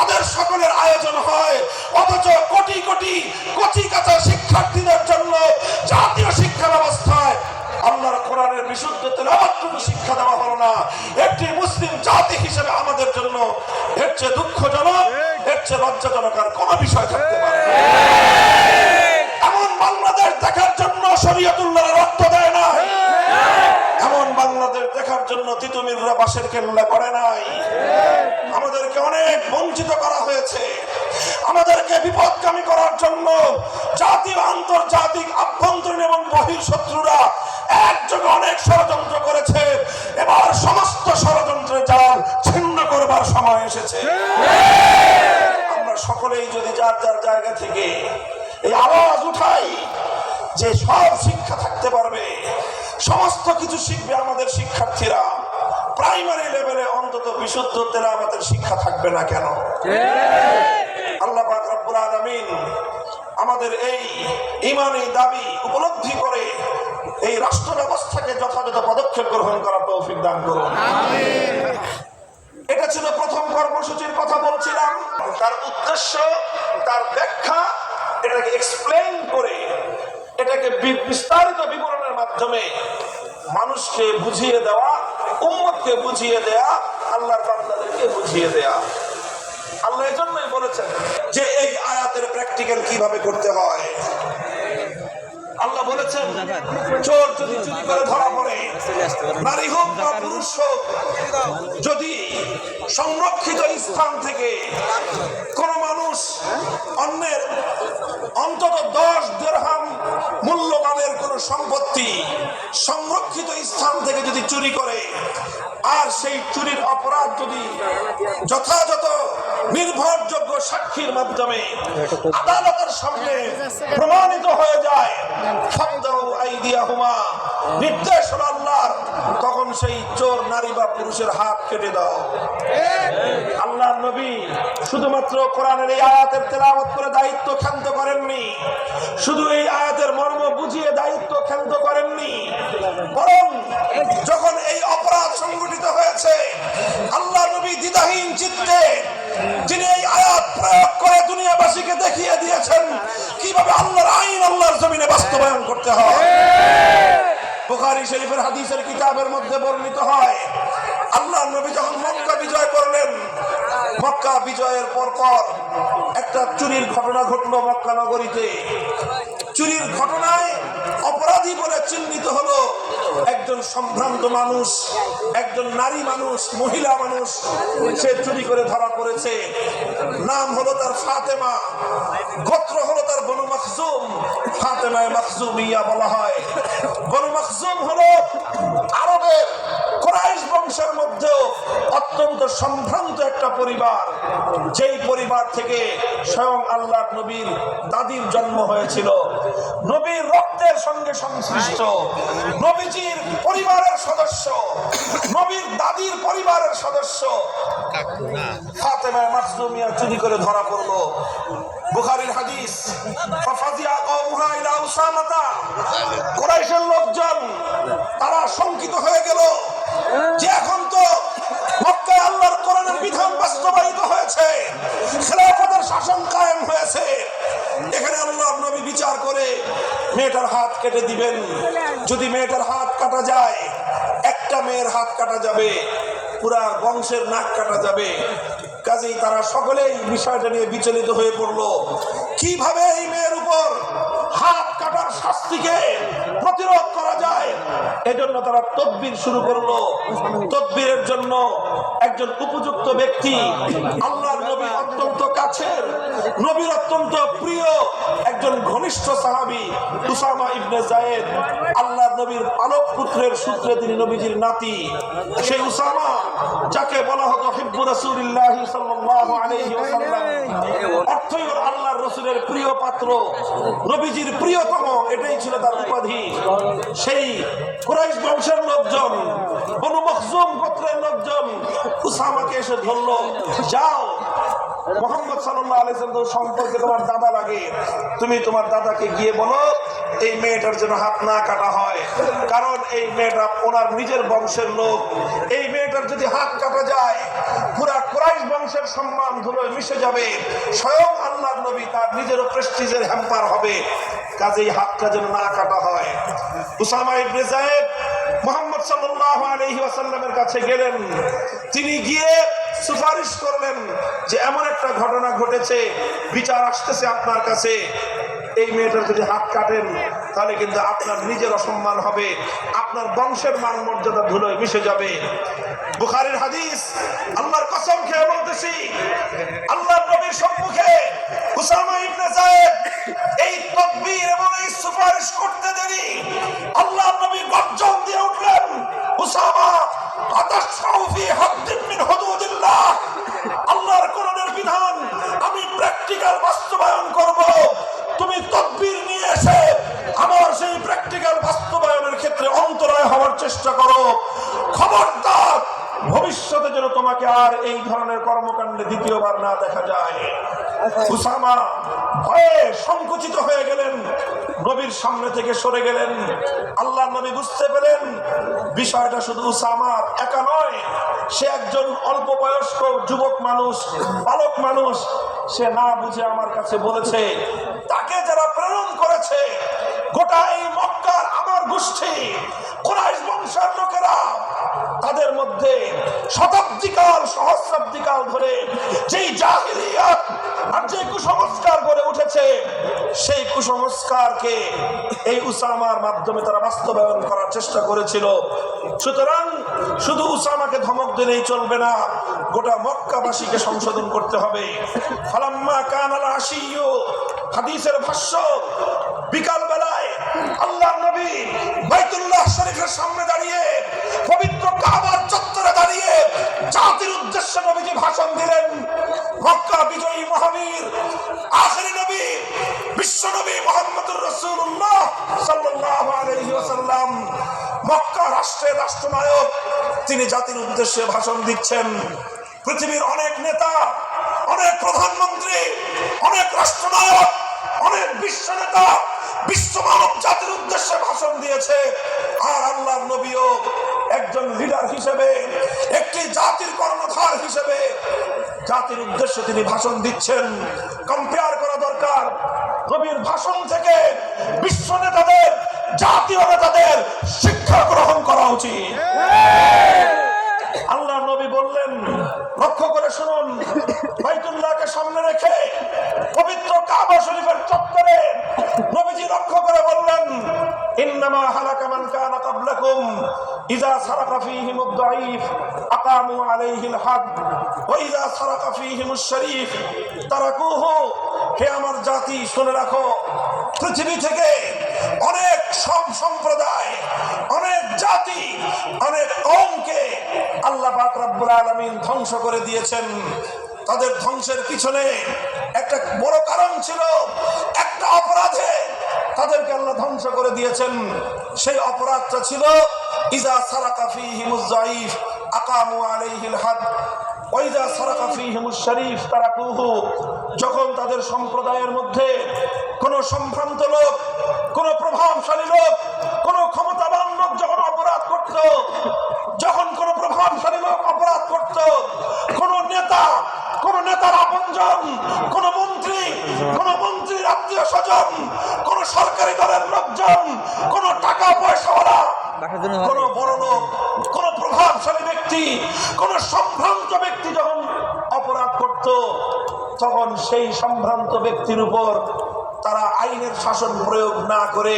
তাদের সকলের আয়োজন হয়। অথচ কোটি কোটি কচি কাঁচা শিক্ষার্থীদের জন্য জাতীয় শিক্ষা ব্যবস্থায় আল্লাহর কোরআনের বিশুদ্ধ তেলাওয়াতটুকু শিক্ষা দেওয়া হলো না। একটি মুসলিম জাতি হিসেবে আমাদের জন্য এর চেয়ে দুঃখজনক এর চেয়ে লজ্জাজনক আর কোনো বিষয় থাকতে পারে এমন বাংলাদেশ দেখার জন্য শরীয়তুল্লাহ রক্ত এমন বাংলাদেশ দেখার জন্য তিতুমিররা বাসের কেল্লা করে নাই। আমাদেরকে অনেক বঞ্চিত করা হয়েছে। আমাদেরকে বিপদগামী করার জন্য জাতি আন্তর্জাতিক আভ্যন্তরীণ এবং বহির শত্রুরা একযোগে অনেক ষড়যন্ত্র করেছে। এবার সমস্ত ষড়যন্ত্রের জাল ছিন্ন করবার সময় এসেছে। আমরা সকলেই যদি যার যার জায়গা থেকে এই আওয়াজ উঠাই যে সব শিক্ষা সমস্ত কিছু শিখবে আমাদের শিক্ষার্থীরা। প্রাইমারি লেভেলে অন্তত বিশুদ্ধ তেলা আমাদের শিক্ষা থাকবে না কেন? আল্লাহ পাক রব্বুল আলামিন আমাদের এই ইমানি দাবি উপলব্ধি করে এই রাষ্ট্র ব্যবস্থাকে যথাযথ পদক্ষেপ গ্রহণ করার তৌফিক দান করুন। এটা ছিল প্রথম কর্মসূচির কথা বলছিলাম। তার উদ্দেশ্য, তার ব্যাখ্যা এটাকে এক্সপ্লেন করে এটাকে বিস্তারিত বিবরণের মাধ্যমে মানুষকে বুঝিয়ে দেওয়া, উম্মতকে বুঝিয়ে দেয়া, আল্লাহর বান্দাদেরকে বুঝিয়ে দেয়া। আল্লাহ এজন্যই বলেছেন যে এই আয়াতের প্র্যাকটিক্যাল কীভাবে করতে হয়। আল্লাহ বলেছেন, চোর যদি চুরি করে ধরা পড়ে, নারী হোক বা পুরুষ হোক, যদি সংরক্ষিত স্থান থেকে কোন মানুষ অন্যের অন্তত দশ দেড়হাম মূল্যমানের কোন সম্পত্তি স্থান থেকে যদি চুরি করে আর সেই চুরির অপরাধ যদি যথাযথ নির্ভরযোগ্য সাক্ষীর মাধ্যমে আদালতের সামনে প্রমাণিত হয়ে যায় নির্দেশ তখন সেই চোর নারী বা পুরুষের হাত কেটে দাও। নবী শুধুমাত্র কোরআনের এই আয়াতের তেলাওয়াত করে দায়িত্ব ক্ষান্ত করেননি, শুধু এই আয়াতের মর্ম বুঝিয়ে দায়িত্ব ক্ষান্ত করেননি, বরং যখন এই অপরাধ সংগঠিত হয়েছে। আল্লাহ নবী দ্বিধাহীন চিত্তে যিনি এই আয়াত প্রয়োগ করে দুনিয়াবাসীকে দেখিয়ে দিয়েছেন, কীভাবে আল্লাহর আইন আল্লাহর জমিনে বাস্তবায়ন করতে হয়। শরীফের হাদিসের কিতাবের মধ্যে বর্ণিত হয়, আল্লাহ নবী যখন মক্কা বিজয় করলেন, মক্কা বিজয়ের পর পর একটা চুরির ঘটনা ঘটলো মক্কা নগরীতে। চুরির ঘটনায় অপরাধী বলে চিহ্নিত হলো একজন সম্ভ্রান্ত মানুষ, একজন নারী মানুষ, মহিলা মানুষ, সে চুরি করে ধরা পড়েছে। নাম হলো তার ফাতেমা, গোত্র হলো তার বনু মখজুম। ফাতেমায় মখজুমিয়া বলা হয়। বনু মখজুম হলো আরবের বংশের মধ্যেও অত্যন্ত সম্ভ্রান্ত একটা পরিবার। যেই পরিবার থেকে স্বয়ং আল্লাহ নবীর দাদির জন্ম হয়েছিল। নবীর রক্তের সঙ্গে সংশ্লিষ্ট, নবীজির পরিবারের সদস্য, নবীর দাদির পরিবারের সদস্য। ফাতেমা মাসদুমিয়া চুরি করে ধরা পড়ল। বুখারীর হাদিস, ফাফাজিয়া লোকজন তারা শঙ্কিত হয়ে গেল। যে এখন তো মক্কায় আল্লাহর কোরআনের বিধান বাস্তবায়িত হয়েছে, খেলাফতের শাসন কায়েম হয়েছে। এখানে আল্লাহ নবী বিচার করে মেয়েটার হাত কেটে দিবেন। যদি মেয়েটার হাত কাটা যায়, একটা মেয়ের হাত কাটা যাবে, পুরা বংশের নাক কাটা যাবে। কাজেই তারা সকলেই বিষয়টা নিয়ে বিচলিত হয়ে পড়ল। কীভাবে এই মেয়ের উপর শাস্তিকে প্রতিরোধ করা যায়। এজন্য তারা তদবির শুরু করল। তদবিরের জন্য একজন উপযুক্ত ব্যক্তি আল্লাহর অত্যন্ত কাছের, নবীর অত্যন্ত প্রিয় একজন ঘনিষ্ঠ সাহাবী উসামা ইবনে জায়েদ আল্লাহর নবীর পালক পুত্রের সূত্রে তিনি নবীজির নাতি। সেই উসামা, যাকে বলা হতো হিব্বু রাসূলুল্লাহ সাল্লাল্লাহু আলাইহি ওয়াসাল্লাম। অর্থই হলো আল্লাহর রসুলের প্রিয় পাত্র, নবীজির প্রিয়তম, এটাই ছিল তার উপাধি। সেই কুরাইশ বংশের লোকজন, বনু মখজুম গোত্রের লোকজন উসামাকে এসে ধরলো, যাও মোহাম্মদ সাল্লাহ আলাইসাল্লাম সম্পর্কে তোমার দাদা লাগে। তুমি তোমার দাদাকে গিয়ে বলো, এই মেয়েটার জন্য হাত না কাটা হয়। কারণ এই মেয়েটা ওনার নিজের বংশের লোক। এই মেয়েটার যদি হাত কাটা যায়, পুরা কোরাইশ বংশের সম্মান ধুলোয় মিশে যাবে। স্বয়ং আল্লাহ নবী তার নিজের প্রেস্টিজের হ্যাম্পার হবে। কাজেই হাতটা যেন না কাটা হয়। উসামা মোহাম্মদ সাল্লাল্লাহু আলাইহি ওয়াসাল্লামের কাছে গেলেন। তিনি গিয়ে সুপারিশ করলেন যে এমন একটা ঘটনা ঘটেছে, বিচার আসতেছে আপনার কাছে। এই মেয়েটার যদি হাত কাটেন, তাহলে কিন্তু আপনার নিজের অসম্মান হবে, আপনার বংশের মান মর্যাদা ধুলোয় মিশে যাবে। বুখারীর হাদিস, আল্লাহর কসম খেয়ে বলতেছি, আল্লাহর নবীর সম্মুখে এই তকবীর এবং এই সুপারিশ করতে দেরি। আল্লাহর নবী গর্জন দিয়ে উঠলেন, উসামা আল্লাহর কোরআনের বিধান আমি প্র্যাকটিক্যাল বাস্তবায়ন করব। তুমি তকবীর নিয়ে এসে আমার সেই প্র্যাকটিক্যাল বাস্তবায়নের ক্ষেত্রে অন্তরায় হওয়ার চেষ্টা করো। খবরদার ভবিষ্যতে যেন তোমাকে আর এই ধরনের কর্মকাণ্ডে দ্বিতীয়বার না দেখা যায়। উসামা ভয়ে সংকুচিত হয়ে গেলেন নবীর সামনে থেকে সরে গেলেন। আল্লাহ নবী বুঝতে পেলেন বিষয়টা শুধু উসামার একা নয় সে একজন অল্প বয়স্ক যুবক মানুষ বালক মানুষ সে না বুঝে আমার কাছে বলেছে তাকে যারা প্রেরণ করেছে গোটা এই মক্কার আমার গোষ্ঠী কোরাইশ তাদের মধ্যে শতাব্দীকাল, সহস্রাব্দীকাল ধরে যেই আর যে কুসংস্কার গড়ে উঠেছে, সেই কুসংস্কারকে এই উসামার মাধ্যমে তারা বাস্তবায়ন করার চেষ্টা করেছিল। সুতরাং শুধু উসামাকে ধমক দিলেই চলবে না, গোটা মক্কাবাসীকে সংশোধন করতে হবে। ফালাম্মা কানাল আশিয়ু হাদিসের ভাষ্য বিকাল বেলায় আল্লাহ নবী বাইতুল্লাহ শরীফের সামনে দাঁড়িয়ে, পবিত্র কাবার চত্বরে দাঁড়িয়ে জাতির উদ্দেশ্যে নবীজি ভাষণ দিলেন, মক্কা বিজয়ী মহাবীর, আখেরি নবী, বিশ্ব নবী মোহাম্মদুর রাসূলুল্লাহ সাল্লাল্লাহু আলাইহি ওয়াসাল্লাম, মক্কা রাষ্ট্রের রাষ্ট্রনায়ক, তিনি জাতির উদ্দেশ্যে ভাষণ দিচ্ছেন। পৃথিবীর অনেক নেতা, অনেক প্রধানমন্ত্রী, অনেক রাষ্ট্রনায়ক অনেক বিশ্ব নেতা বিশ্ব মানব জাতির উদ্দেশ্যে ভাষণ দিয়েছে। আর আল্লাহ নবীও একজন লিডার হিসেবে, একটি জাতির কর্ণধার হিসেবে জাতির উদ্দেশ্যে তিনি ভাষণ দিচ্ছেন। কম্পেয়ার করা দরকার। নবীর ভাষণ থেকে বিশ্ব নেতাদের, জাতীয় নেতাদের শিক্ষা গ্রহণ করা উচিত। আল্লাহ নবী বললেন, লক্ষ্য করে শুনুন, বাইতুল্লাহকে সামনে রেখে পবিত্র কাবা শরীফের চত্বরে নবীজি লক্ষ্য করে বললেন, ইন্নামা হালাকা মান কানা ক্বাবলাকুম, ইযা সারাকা ফীহিম আদ-দাঈফ আকামু আলাইহিল হাদ, ওয়া ইযা সারাকা ফীহিমুশ শরীফ, তারাকুহু, হে আমার জাতি, শুনে রাখো, পৃথিবী থেকে অনেক সব সম্প্রদায়, অনেক জাতি, অনেক কমকে আল্লাহ পাক রব্বুল আলামিন ধ্বংস করে দিয়েছেন। তাদের ধ্বংসের পিছনে একটা বড় কারণ ছিল, একটা অপরাধে তাদেরকে আল্লাহ ধ্বংস করে দিয়েছেন। সেই অপরাধটা ছিল, ইজা সারাকা ফীহিমুজ যায়ীফ আকামু আলাইহিল হাদ। ওয়াইজা সারাকা ফীহিমুশ শরীফ তারাকুহু। যখন তাদের সম্প্রদায়ের মধ্যে কোন সম্ভ্রান্ত লোক, কোন প্রভাবশালী লোক, কোন ক্ষমতাবান লোক যখন অপরাধ করত যখন কোন প্রভাবশালী লোক অপরাধ করত, কোন নেতা, কোন নেতার আপনজন, কোন মন্ত্রী, কোন মন্ত্রীর আত্মীয় স্বজন, কোন সরকারি দলের লোকজন, কোন টাকা পয়সাওয়ালা, কোন বড় লোক, কোন প্রভাবশালী ব্যক্তি, কোন সম্ভ্রান্ত ব্যক্তি যখন অপরাধ করত, তখন সেই সম্ভ্রান্ত ব্যক্তির উপর তারা আইনের শাসন প্রয়োগ না করে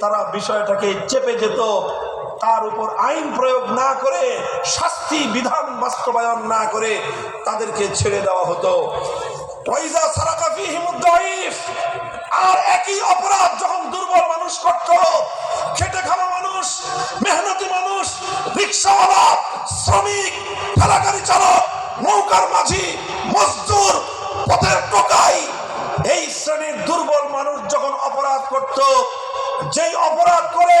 তারা বিষয়টাকে চেপে যেত। তার উপর আইন প্রয়োগ না করে, শাস্তি বিধান বাস্তবায়ন না করে তাদেরকে ছেড়ে দেওয়া হতো। ওয়াইজা সারাকা ফীহিমুদ আর একই অপরাধ যখন দুর্বল মানুষ করত, খেটে খাওয়া মানুষ, মেহনতি মানুষ, রিক্সাওয়ালা, শ্রমিক ঠেলাগাড়ি চালক, নৌকার মাঝি, মজদুর, পথের টোকাই, এই শ্রেণির দুর্বল মানুষ যখন অপরাধ করত, যেই অপরাধ করে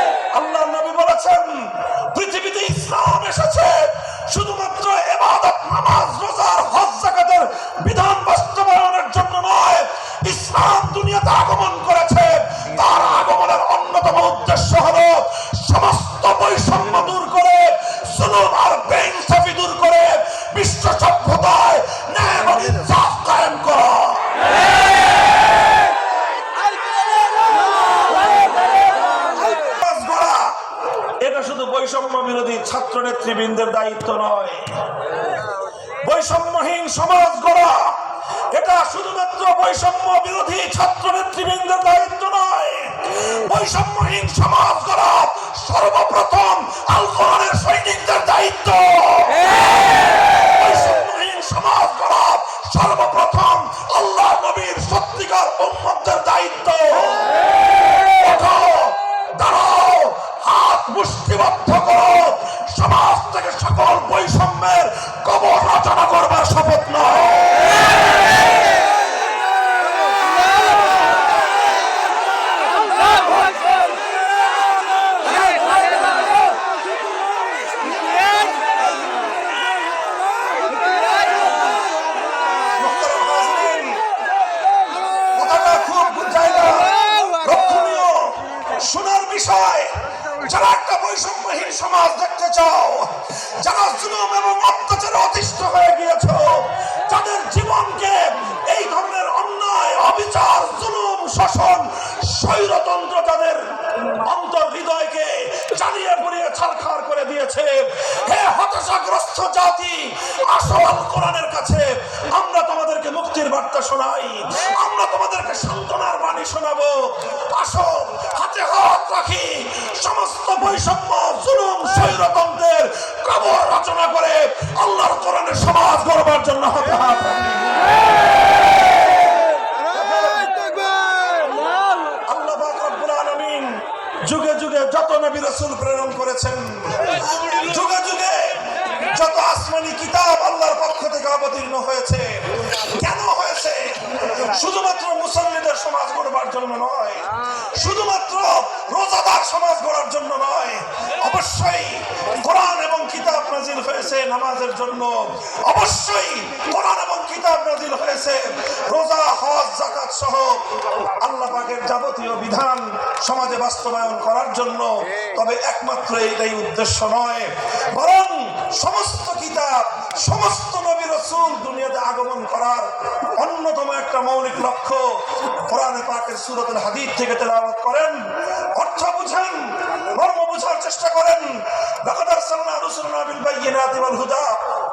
আল্লাহ নবী বলেছেন, পৃথিবীতে ইসলাম এসেছে, শুধুমাত্র এবাদত, নামাজ রোজার হজ জাকাতের বিধান বাস্তবায়নের জন্য নয়, ইসলাম দুনিয়াতে আগমন করেছে। তার আগমনের অন্যতম উদ্দেশ্য হলো সমস্ত বৈষম্য দূর করে জুলুম আর বেইনসাফি দূর করে, বিশ্ব সভ্যতায় ন্যায় এবং ইনসাফ কায়েম করা সমাজ গড়া এটা শুধু বৈষম্য বিরোধী ছাত্র নেতৃবৃন্দের দায়িত্ব নয়। বৈষম্যহীন সমাজ গড়া, এটা শুধুমাত্র বৈষম্য বিরোধী ছাত্র নেতৃবৃন্দের দায়িত্ব নয়। বৈষম্যহীন সমাজ গড়া, সর্বপ্রথম আল সৈনিকদের দায়িত্ব। বৈষম্যহীন সমাজ গড়া, সর্বপ্রথম আল্লাহ নবীর সত্যিকার উম্মতদের বৈষম্যের কবর রচনা করবার শপথ নয়। লক্ষণীয় বিষয় যারা একটা বৈষম্যহীন সমাজ যারা জুলুম এবং অত্যাচারে অতিষ্ঠ হয়ে গিয়েছ। যাদের জীবনকে এই ধরনের অন্যায়, অবিচার, জুলুম শোষণ স্বৈরতন্ত্র তাদের অন্তর হৃদয়কে চালিয়ে পুড়িয়ে ছারখার করে দিয়েছে। হে হতাশাগ্রস্ত জাতি, আসল কোরআনের কাছে আমরা তোমাদেরকে মুক্তির বার্তা শোনাই। আমরা তোমাদেরকে সান্ত্বনার বাণী শোনাবো। আসো, হাতে হাত রাখি। সমস্ত বৈষম্য, জুলুম, স্বৈরতন্ত্রের কবর রচনা করে আল্লাহর কোরআনের সমাজ গড়বার জন্য হাতে হাত যুগে যুগে যত নবী রাসূল প্রেরণ করেছেন, যুগে যুগে যত আসমানি কিতাব আল্লাহর পক্ষ থেকে অবতীর্ণ হয়েছে, কেন হয়েছে? শুধুমাত্র মুসল্লিদের সমাজ গড়বার জন্য নয়, শুধুমাত্র রোজাদার সমাজ গড়ার জন্য নয়, অবশ্যই কোরআন এবং কিতাব নাজিল হয়েছে নামাজের জন্য, অবশ্যই কোরআন এবং কিতাব নাজিল হয়েছে, রোজা, হজ জাকাত সহ আল্লাহ পাকের যাবতীয় বিধান সমাজে বাস্তবায়ন করার জন্য। তবে একমাত্র এটাই উদ্দেশ্য নয়, বরং সমস্ত কিতাব, সমস্ত নবী রসুল দুনিয়াতে আগমন করার অন্যতম একটা মৌলিক লক্ষ্য কোরআনে পাকের সুরতুল হাদিদ থেকে তেলাওয়াত করেন, অর্থ বুঝেন, মর্ম বুঝার চেষ্টা করেন। লাকাদ আরসালনা রাসূলুল্লাহ বিল বায়িনাতি ওয়াল হুদা।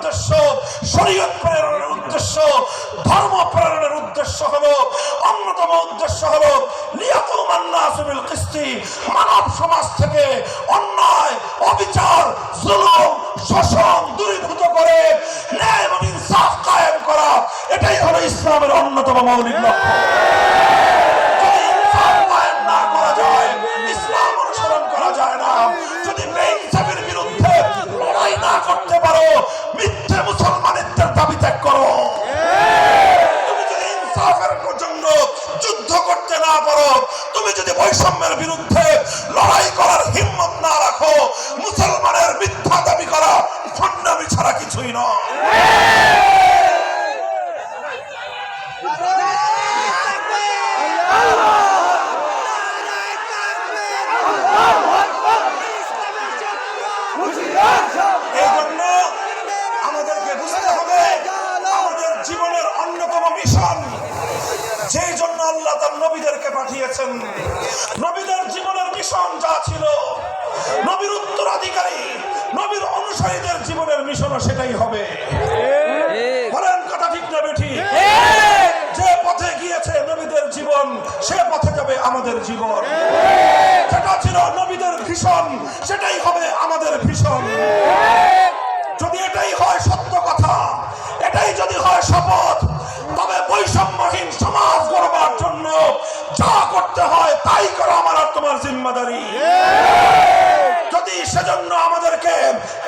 উদ্দেশ্য, শরীয়ত প্রেরণের উদ্দেশ্য, ধর্ম প্রেরণের উদ্দেশ্য হলো, অন্যতম উদ্দেশ্য হলো লিয়াকুমান নাস বিল কিসতি মানব সমাজ থেকে অন্যায়, অবিচার, জুলুম, শোষণ দূরীভূত করে ন্যায় এবং ইনসাফ কায়েম করা। এটাই হলো ইসলামের অন্যতম মৌলিক লক্ষ্য। তুমি যদি বৈষম্যের বিরুদ্ধে লড়াই করার হিম্মত না রাখো, মুসলমানের মিথ্যা দাবি করা খণ্ডামি ছাড়া কিছুই নয় এই জন্য আমাদেরকে বুঝতে হবে আমাদের জীবনের অন্যতম মিশন যেই জন্য আল্লাহ তার নবীদেরকে পাঠিয়েছেন নবীদের জীবনের মিশন যা ছিল নবীর উত্তরাধিকারী নবীর অনুসারীদের জীবনের মিশনও সেটাই হবে। বলেন কথা ঠিক না বেঠি? যে পথে গিয়েছে নবীদের জীবন সে পথে যাবে আমাদের জীবন। যেটা ছিল নবীদের ভীষণ সেটাই হবে আমাদের ভীষণ। যদি এটাই হয় সত্য কথা এটাই যদি হয় শপথ তবে বৈষম্যহীন সমাজ যা করতে হয় তাই করো আমার আর তোমার জিম্মাদারি। যদি সেজন্য আমাদেরকে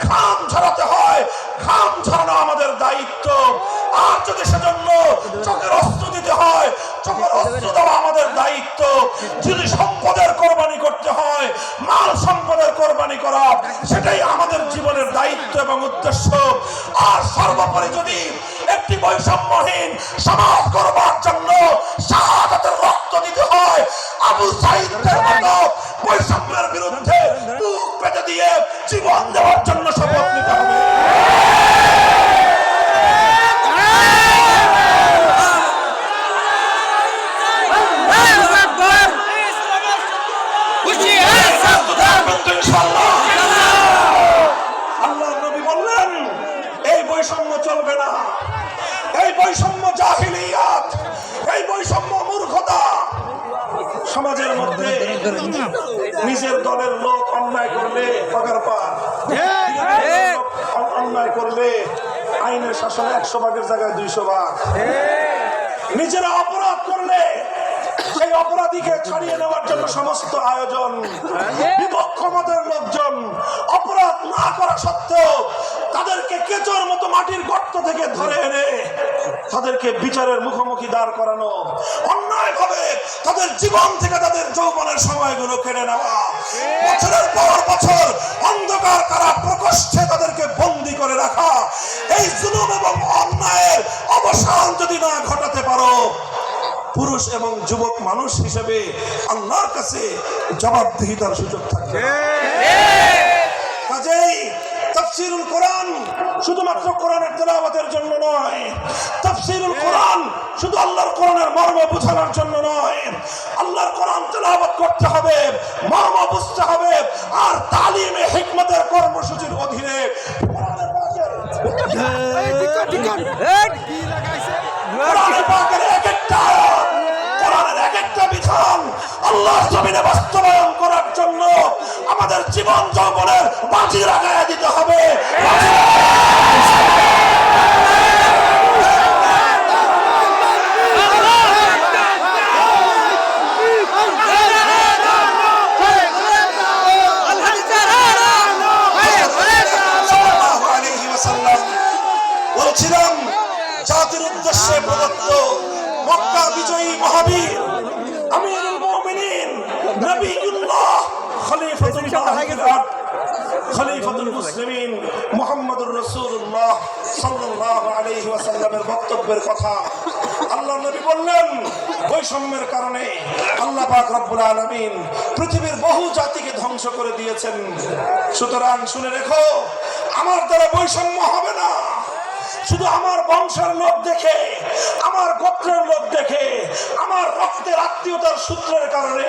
ঘাম ঝরাতে হয়, ঘাম ঝরানো আমাদের দায়িত্ব। আর যদি সেজন্য চোখের অস্ত্র দিতে হয়, চোখের অস্ত্র দেওয়া আমাদের দায়িত্ব। যদি সম্পদের কোরবানি করতে হয়, মাল সম্পদের কোরবানি করা, সেটাই আমাদের জীবনের দায়িত্ব এবং উদ্দেশ্য। আর সর্বোপরি যদি একটি বৈষম্যহীন সমাজ করবার জন্য শাহাদাতের রক্ত দিতে হয় আবু সাইদের মতো বিরুদ্ধে বুক পেতে দিয়ে জীবন দেওয়ার জন্য শপথ নিতে হবে। এই বৈষম্য চলবে না। এই বৈষম্য জাহিলিয়াত নিজের দলের লোক অন্যায় করলে পগার পান অন্যায় করলে আইনের শাসন একশো ভাগের জায়গায় দুইশো ভাগ। নিজেরা অপরাধ করলে সেই অপরাধীকে ছাড়িয়ে নেওয়ার জন্য সমস্ত আয়োজন বিপক্ষ মতের লোকজন না করা সত্ত্বেও তাদেরকে কেচোর মতো মাটির গর্ত থেকে ধরে এনে তাদেরকে বিচারের মুখোমুখি দাঁড় করানো অন্যায় ভাবে তাদের জীবন থেকে তাদের যৌবনের সময়গুলো কেড়ে নেওয়া। বছরের পর বছর অন্ধকার কারা প্রকোষ্ঠে তাদেরকে বন্দি করে রাখা। এই জুলুম এবং অন্যায়ের অবসান যদি না ঘটাতে পারো, পুরুষ এবং যুবক মানুষ হিসেবে আল্লাহর কাছে জবাবদিহিতার সুযোগ থাকবে কাজেই তাফসিরুল কোরআন শুধুমাত্র কোরআনের তেলাওয়াতের জন্য নয়। তাফসিরুল কোরআন শুধু আল্লাহর কোরআনের মর্ম বোঝানোর জন্য নয়। আল্লাহর কোরআন তেলাওয়াত করতে হবে মর্ম বুঝতে হবে আর তালিমে হিকমতের কর্মসূচির অধীনে কোরআনের পাকের এক একটা কোরআনের এক একটা বিধান আল্লাহর জমিনে বাস্তবায়ন করার জন্য আমাদের জীবন যৌবনের বাজি লাগাই দিতে হবে। বক্তব্যের কথা। আল্লাহ নবী বললেন, বৈষম্যের কারণে আল্লাহ পাক রব্বুল আলামিন পৃথিবীর বহু জাতিকে ধ্বংস করে দিয়েছেন। সুতরাং শুনে রেখো, আমার দ্বারা বৈষম্য হবে না। শুধু আমার বংশের লোক দেখে, আমার গোত্রের লোক দেখে, আমার রক্তের আত্মীয়তার সূত্রের কারণে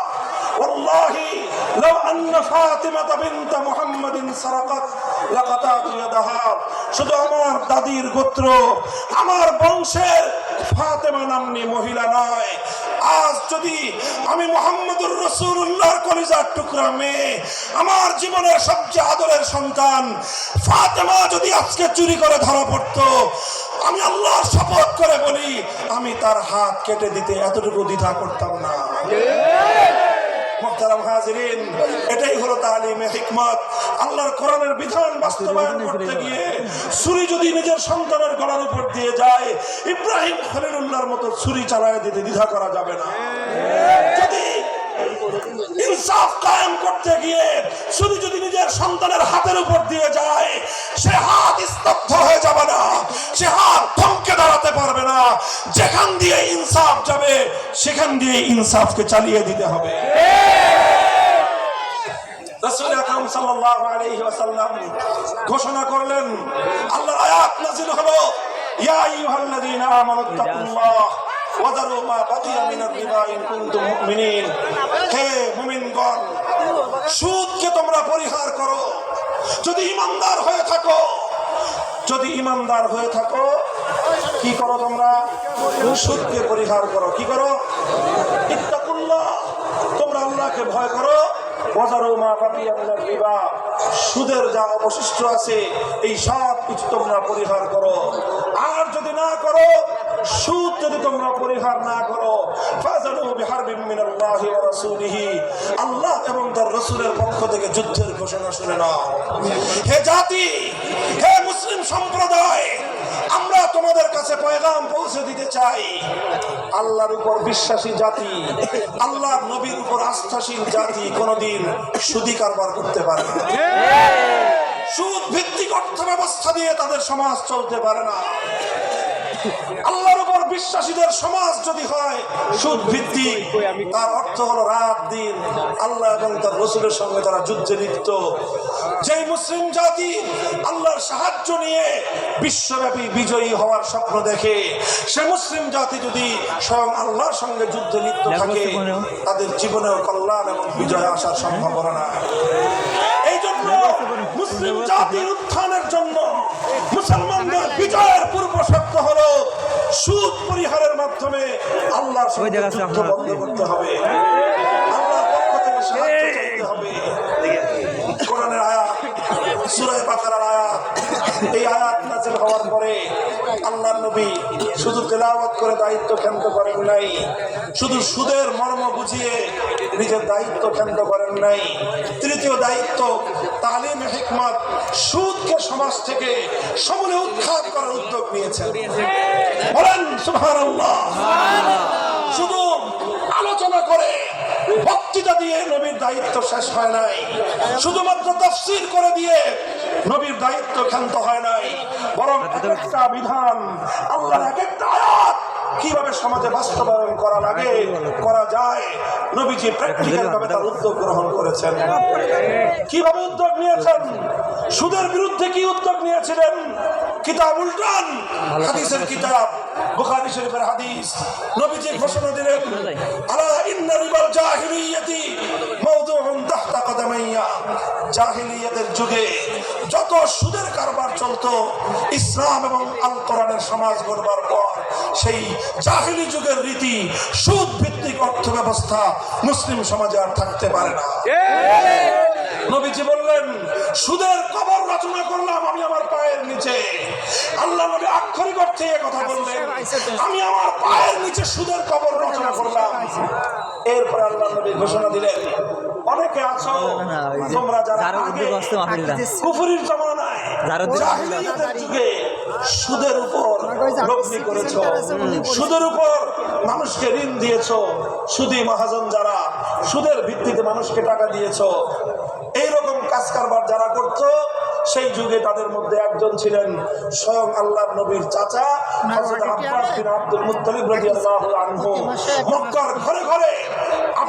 والله لو أن فاطمة بنت محمد سرقت لقطعت يدها শুধু আমার দাদির গোত্র আমার বংশের ফাতেমা নামনি মহিলা নয় আজ যদি আমি মোহাম্মদুর রসুল্লাহর কলিজার টুকরা মেয়ে আমার জীবনের সবচেয়ে আদরের সন্তান ফাতেমা যদি আজকে চুরি করে ধরা পড়তো আমি আল্লাহর শপথ করে বলি আমি তার হাত কেটে দিতে এতটুকু দ্বিধা করতাম না এটাই হলো তালিমে হিকমত। আল্লাহর কোরআনের বিধান বাস্তবায়ন করতে গিয়ে ছুরি যদি নিজের সন্তানের গলার উপর দিয়ে যায়, ইব্রাহিম মতো ছুরি চালায় দিতে দ্বিধা করা যাবে না। যদি হাতের উপর দিয়ে যায়, সে হাত হয়ে যাবে না, সে হাত দাঁড়াতে পারবে না। যেখান দিয়ে ইনসাফ যাবে, সেখান দিয়ে ইনসাফকে চালিয়ে দিতে হবে। রাসূল আকরাম সাল্লাল্লাহু আলাইহি ওয়াসাল্লাম ঘোষণা করলেন, আল্লাহর আয়াত নাযিল হলো, ইয়া আইয়ুহাল্লাযীনা আমানুত্তাকুল্লাহ ওয়াদারু মা বাকিয়া মিনার রিবা ইন কুনতুম মুমিনিন। হে মুমিনগণ, সুদকে তোমরা পরিহার করো। যদি ইমানদার হয়ে থাকো, যদি ইমানদার হয়ে থাকো, কি করো তোমরা? সুদকে পরিহার করো। কি করো? ইত্তাকুল্লাহ, তোমরা আল্লাহকে ভয় করো। সুদের যা অবশিষ্ট আছে, এই সব কিছু তোমরা পরিহার করো। আর যদি না করো, সুদ যদি তোমরা পরিহার না করো আল্লাহ এবং তার রসুলের পক্ষ থেকে যুদ্ধের ঘোষণা শুনে নাও। হে জাতি, হে মুসলিম সম্প্রদায়, আমরা তোমাদের কাছে পয়গাম পৌঁছে দিতে চাই। আল্লাহর উপর বিশ্বাসী জাতি আল্লাহর নবীর উপর আস্থাশীল জাতি কোনোদিন সুদি কারবার করতে পারে না। সুদ ভিত্তিক অর্থ ব্যবস্থা দিয়ে তাদের সমাজ চলতে পারে না। বিশ্বাসীদের সমাজ যদি হয় সুদ ভিত্তিক তার অর্থ হলো রাত দিন আল্লাহ এবং তার রসুলের সঙ্গে তারা যুদ্ধে লিপ্ত। যেই মুসলিম জাতি আল্লাহর সাহায্য নিয়ে বিশ্বব্যাপী বিজয়ী হওয়ার স্বপ্ন দেখে সে মুসলিম জাতি যদি স্বয়ং আল্লাহর সঙ্গে যুদ্ধে লিপ্ত থাকে তাদের জীবনেও কল্যাণ এবং বিজয় আসার সম্ভাবনা নাই। এই জন্য মুসলিম জাতির উত্থানের জন্য মুসলমানদের বিজয়ের পূর্ব শর্ত হলো সুদ পরিহারের মাধ্যমে আল্লাহর সঙ্গে যুদ্ধ বন্ধ করতে হবে। আল্লাহর পক্ষ থেকে সাহায্য চাইতে হবে। কোরআনের আয়াত সূরায়ে বাকারার আয়াত এই আয়াত নাযিল হওয়ার পরে আল্লাহর নবী শুধু তেলাওয়াত করে দায়িত্ব ক্ষান্ত করেন নাই শুধু সুদের মর্ম বুঝিয়ে নিজের দায়িত্ব ক্ষান্ত করেন নাই। তৃতীয় দায়িত্ব তালিম হিকমত সুদকে সমাজ থেকে সমূলে উৎখাত করার উদ্যোগ নিয়েছেন। বলেন সুবহানাল্লাহ। শুধু আলোচনা করে বক্তৃতা দিয়ে নবীর দায়িত্ব শেষ হয় নাই। শুধুমাত্র তফসিল করে দিয়ে নবীর দায়িত্ব ক্ষান্ত হয় নাই। বরং একটা বিধান আল্লাহর এক একটা আয়াত কীভাবে সমাজে বাস্তবায়ন করা লাগে করা যায় নবীজি প্র্যাকটিক্যাল ভাবে তার উদ্যোগ গ্রহণ করেছেন। কীভাবে উদ্যোগ নিয়েছেন? সুদের বিরুদ্ধে কি উদ্যোগ নিয়েছিলেন? কিতাব উল্টান হাদিসের কিতাব বুখারী শরীফের হাদিস নবীজি ঘোষণা দিলেন আলা ইন্না রিবাল জাহিলিয়াতি মাওদুউন তাহতা কদামাইয়া। জাহিলিয়াতের যুগে যত সুদের কারবার চলতো ইসলাম এবং আল কোরআনের সমাজ গড়বার পর সেই জাহিলি যুগের রীতি সুদ ভিত্তিক অর্থ ব্যবস্থা মুসলিম সমাজে আর থাকতে পারে না। নবীজি বললেন সুদের কবর রচনা করলাম আমি আমার পায়ের নিচে। আল্লাহ নবী আক্ষরিক অর্থে কথা বললেন আমি আমার পায়ের নিচে সুদের কবর রচনা করলাম। এরপর আল্লাহ নবী ঘোষণা দিলেন অনেকে আছো তোমরা যারা যারা আগে উদ্যোগ আসতে মাহফিলটা কুফুরির জমানায় জাহিলিয়াতের যুগে সুদের উপর লগ্নি করেছ সুদের উপর মানুষকে ঋণ দিয়েছ সুদী মহাজন যারা সুদের ভিত্তিতে মানুষকে টাকা দিয়েছ এইরকম কাজ কারবার যারা করত সেই যুগে তাদের মধ্যে একজন ছিলেন স্বয়ং আল্লাহ নবীর চাচা আব্বাস বিন আব্দুল মুত্তালিব রাদিয়াল্লাহু আনহু। মক্কার ঘরে ঘরে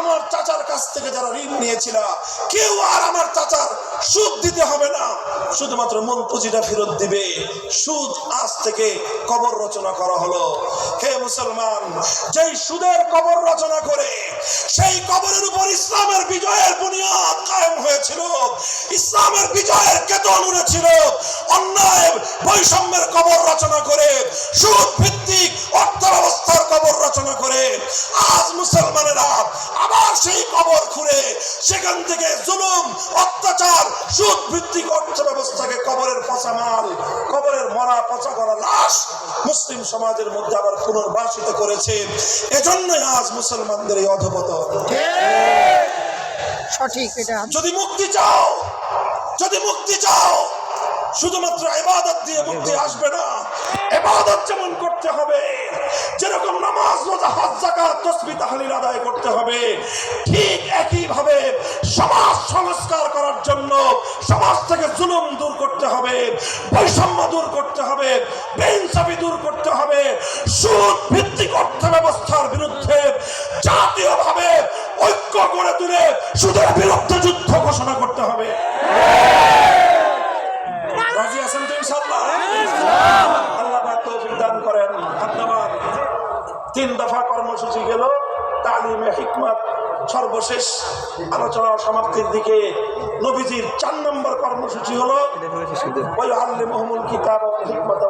আমার চাচার কাছ থেকে যারা ঋণ নিয়েছিল, কেউ আর আমার চাচার সুদ দিতে হবে না। শুধুমাত্র মন পুঁজিটা ফেরত দিবে। সুদ আজ থেকে কবর রচনা করা হলো। হে মুসলমান, যেই সুদের কবর রচনা করে, সেই কবরের উপর ইসলামের বিজয়ের বুনিয়াদ কায়েম হয়েছিল। ইসলামের বিজয়ের কেতন উড়েছিল। অন্যায় বৈষম্যের কবর রচনা করে, সুদ ভিত্তিক অর্থ ব্যবস্থার কবর রচনা করে। আজ মুসলমানেরা আবার সেই কবর খুঁড়ে সেখান থেকে জুলুম অত্যাচার সুদ ভিত্তিক অর্থ ব্যবস্থাকে কবরের পচা মাল কবরের মরা পচা করা লাশ মুসলিম সমাজের মধ্যে আবার পুনর্বাসিত করেছে। এজন্য আজ মুসলমানদের এই অধপতন। সঠিক এটা। যদি মুক্তি চাও যদি মুক্তি চাও শুধুমাত্র ইবাদত দিয়ে মুক্তি আসবে না। ইবাদত যেমন করতে হবে যেরকম নামাজ রোজা হজ যাকাত তসবিহ তাহলিল আদায় করতে হবে ঠিক একই ভাবে সমাজ সংস্কার করার জন্য সমাজ থেকে জুলুম দূর করতে হবে বৈষম্য দূর করতে হবে বেইনসাফি দূর করতে হবে সুদ ভিত্তিক অর্থ ব্যবস্থার বিরুদ্ধে জাতীয়ভাবে ঐক্য গড়ে তুলে সুদের বিরুদ্ধে যুদ্ধ ঘোষণা করতে হবে। রাজি আছেন তো ইনশাআল্লাহ আল্লাহ পাক তৌফিক দান করেন ধন্যবাদ তিন দফা কর্মসূচি গেল, তালিমে হিকমত, সর্বশেষ আলোচনা সমাপ্তির দিকে নবীজির চার নম্বর কর্মসূচি হলো ওই আল্লি মহমুল কিতাব হিকমত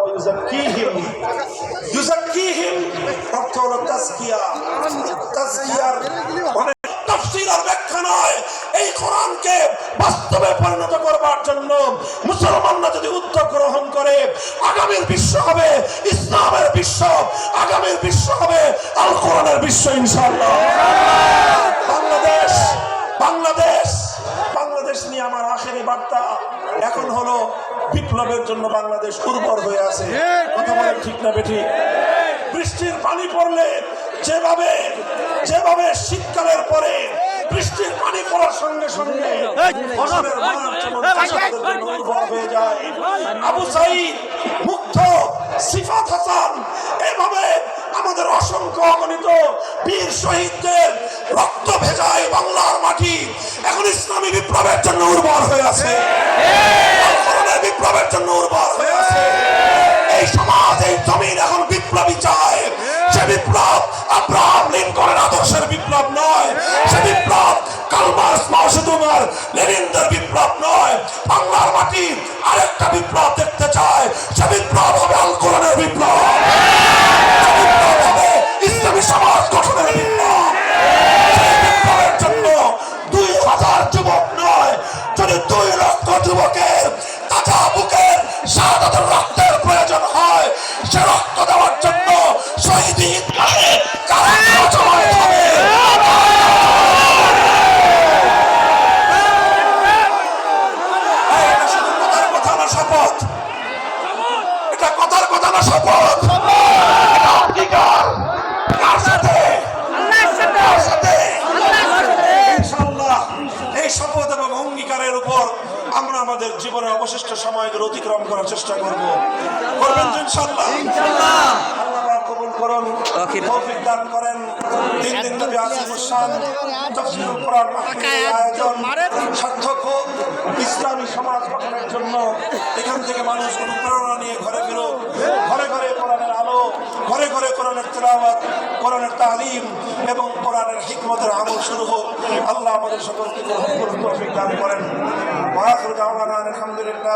অর্থ হলো তাজকিয়া। তাজকিয়ার তাফসীর আর ব্যাখ্যা নয়। এই কোরআনকে বাস্তবে পরিণত করবার জন্য মুসলমানরা যদি উদ্যোগ গ্রহণ করে আগামীর বিশ্ব হবে ইসলামের বিশ্ব আগামীর বিশ্ব হবে আল কোরআনের বিশ্ব ইনশাআল্লাহ। বাংলাদেশ বাংলাদেশ বাংলাদেশ নিয়ে আমার আখেরি বার্তা। এখন হলো বিপ্লবের জন্য বাংলাদেশ উর্বর হয়ে আছে। কথা বলেন ঠিক না বেঠিক? বৃষ্টির পানি পড়লে যেভাবে যেভাবে শীতকালের পরে বৃষ্টির পানি পড়ার সঙ্গে সঙ্গে ফসলের হয়ে যায়। আবু সাইদ মুগ্ধ সিফাত হাসান এভাবে আমাদের অসংখ্য অগণিত বীর শহীদদের রক্ত ভেজায় বাংলার মাটি এখন ইসলামী বিপ্লবের জন্য উর্বর হয়ে আছে। বিপ্লবের জন্য উর্বর হয়ে আছে। এই সমাজ, এই জমিন এখন বিপ্লবী চায়। সে বিপ্লব আব্রাহাম লিঙ্কনের আদর্শের বিপ্লব নয়। সে বিপ্লব দুই হাজার যুবক নয়, যদি দুই লক্ষ যুবকের তাজা বুকের কোরআন মাহফিলের সার্থক ইসলামী সমাজ গঠনের জন্য এখান থেকে মানুষ অনুপ্রেরণা নিয়ে ঘরে ঘরে ঘরে কোরআনের আলো ঘরে ঘরে কোরআনের তেলাওয়াত কোরআনের তালিম এবং কোরআনের হিকমতের আমল শুরু হোক। আল্লাহ আমাদের সকলকে গ্রহণ করুন। দান করেন আলহামদুলিল্লাহ।